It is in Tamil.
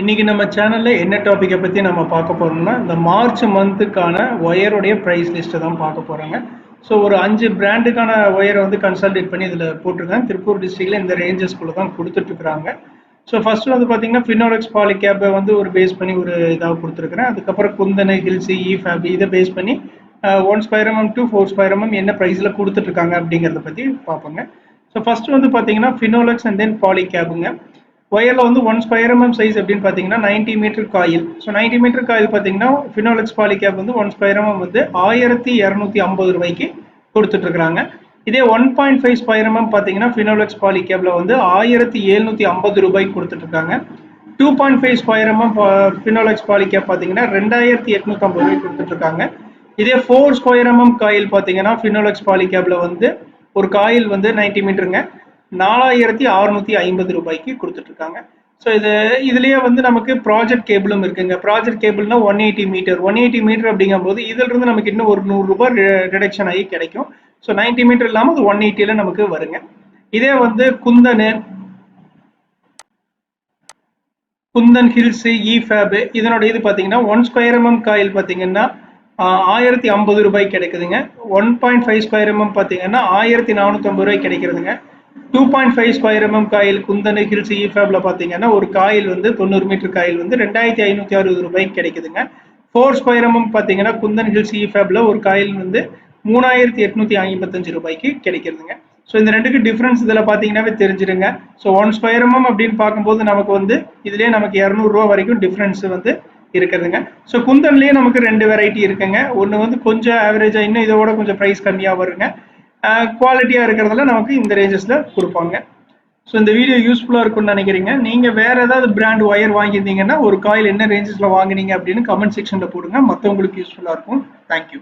இன்னைக்கு நம்ம சேனல்ல என்ன டாபிக்கை பத்தி நம்ம பார்க்க போறோம்னா இந்த மார்ச் மந்த்துக்கான ஒயருடைய ப்ரைஸ் லிஸ்ட்டை தான் பார்க்க போறாங்க. ஸோ ஒரு அஞ்சு பிராண்டுக்கான ஒயரை வந்து கன்சல்டேட் பண்ணி இதில் போட்டிருக்காங்க. திருப்பூர் டிஸ்ட்ரிக்ட்ல இந்த ரேஞ்சஸ்குள்ள தான் கொடுத்துட்டு ஸோ ஃபர்ஸ்ட் வந்து பார்த்தீங்கன்னா ஃபினோலெக்ஸ் பாலிகேப்பை வந்து ஒரு பேஸ் பண்ணி ஒரு இதாக கொடுத்துருக்குறேன். அதுக்கப்புறம் குந்தனை ஹில்ஸி இ ஃபேப் இதை பேஸ் பண்ணி one square mm two four square mm என்ன ப்ரைஸில் கொடுத்துட்ருக்காங்க அப்படிங்கிறத பற்றி பார்ப்போங்க. ஸோ ஃபர்ஸ்ட் வந்து பார்த்தீங்கன்னா ஃபினோலெக்ஸ் அண்ட் தென் பாலிகேப்புங்க ஒயரில் வந்து ஒன் ஸ்கொயர் எம்எம் சைஸ் அப்படின்னு பார்த்தீங்கன்னா ninety metre coil so ninety metre coil பார்த்தீங்கன்னா ஃபினோலெக்ஸ் பாலிகேப் வந்து ஒன் ஸ்கொயர் எம்எம் வந்து ஆயிரத்தி இரநூத்தி ஐம்பது ரூபாய்க்கு கொடுத்துட்ருக்குறாங்க இதே one point five square MM பார்த்தீங்கன்னா ஃபினோலெக்ஸ் பாலிகேப்ல வந்து ஆயிரத்தி எழுநூற்றி ஐம்பது ரூபாய்க்கு கொடுத்துட்ருக்காங்க two point five square mm Finolex Polycab பார்த்தீங்கன்னா ரெண்டாயிரத்தி எட்நூத்தி ஐம்பது ரூபாய்க்கு கொடுத்துட்ருக்காங்க இதே ஃபோர் ஸ்கொயர் எம்எம் காயில் பார்த்தீங்கன்னா ஃபினோலெக்ஸ் பாலிகேப்ல வந்து ஒரு காயில் வந்து நைன்டி மீட்டருங்க நாலாயிரத்தி அறுநூத்தி ஐம்பது ரூபாய்க்கு கொடுத்துட்ருக்காங்க. ஸோ இது இதுலயே வந்து நமக்கு ப்ராஜெக்ட் கேபிளும் இருக்குங்க. Project கேபிள்னா one eighty metre one eighty metre அப்படிங்கும்போது இதுல இருந்து நமக்கு இன்னும் ஒரு நூறுரூபா ரிடக்ஷன் ஆகி கிடைக்கும். ஸோ நைன்டி மீட்டர் இல்லாமல் அது ஒன் எயிட்டியில் நமக்கு வருங்க. இதே வந்து குந்தனு குந்தன் ஹில்ஸ் இ ஃபேபு இதனோட இது பார்த்தீங்கன்னா ஒன் ஸ்கொயர் எம்எம் காயில் பார்த்தீங்கன்னா ஆயிரத்தி ஐம்பது ரூபாய் கிடைக்குதுங்க. One point five square MM பார்த்தீங்கன்னா ஆயிரத்தி நானூற்றம்பது ரூபாய் கிடைக்கிறதுங்க. Two point five square mm coil Kundan Hills இஃபேப்ல பார்த்தீங்கன்னா ஒரு காயில் வந்து தொண்ணூறு மீட்டர் காயில் வந்து ரெண்டாயிரத்தி ஐநூற்றி அறுபது ரூபாய்க்கு கிடைக்குதுங்க. ஃபோர் ஸ்கொயர் எம்எம் பார்த்தீங்கன்னா குந்தன் ஹில்ஸ் இஃபேப்ல ஒரு காயில் வந்து மூணாயிரத்தி எட்நூத்தி ஐம்பத்தஞ்சு ரூபாய்க்கு கிடைக்கிறதுங்க ஸோ இந்த ரெண்டுக்கு டிஃப்ரென்ஸ் இதில் பார்த்தீங்கன்னாவே தெரிஞ்சிருங்க. ஸோ ஒன் ஸ்கொயர் எம்எம் அப்படின்னு பார்க்கும்போது நமக்கு வந்து இதுலேயே நமக்கு இரநூறுவா வரைக்கும் டிஃப்ரென்ஸ் வந்து இருக்கிறதுங்க. ஸோ குந்தன்லேயே நமக்கு ரெண்டு வெரைட்டி இருக்குங்க. ஒன்று வந்து கொஞ்சம் ஆவரேஜாக இன்னும் இதோட கொஞ்சம் ப்ரைஸ் கம்மியாக வருங்க. குவாலிட்டியாக இருக்கிறதுல நமக்கு இந்த ரேஞ்சஸில் கொடுப்பாங்க. ஸோ இந்த வீடியோ யூஸ்ஃபுல்லாக இருக்கும்னு நினைக்கிறீங்க. நீங்கள் வேறு ஏதாவது பிராண்ட் ஒயர் வாங்கியிருந்தீங்கன்னா ஒரு காயில் என்ன ரேஞ்சஸில் வாங்கினீங்க அப்படின்னு கமெண்ட் செக்ஷனில் போடுங்க. மற்றவங்களுக்கு யூஸ்ஃபுல்லாக இருக்கும். தேங்க்யூ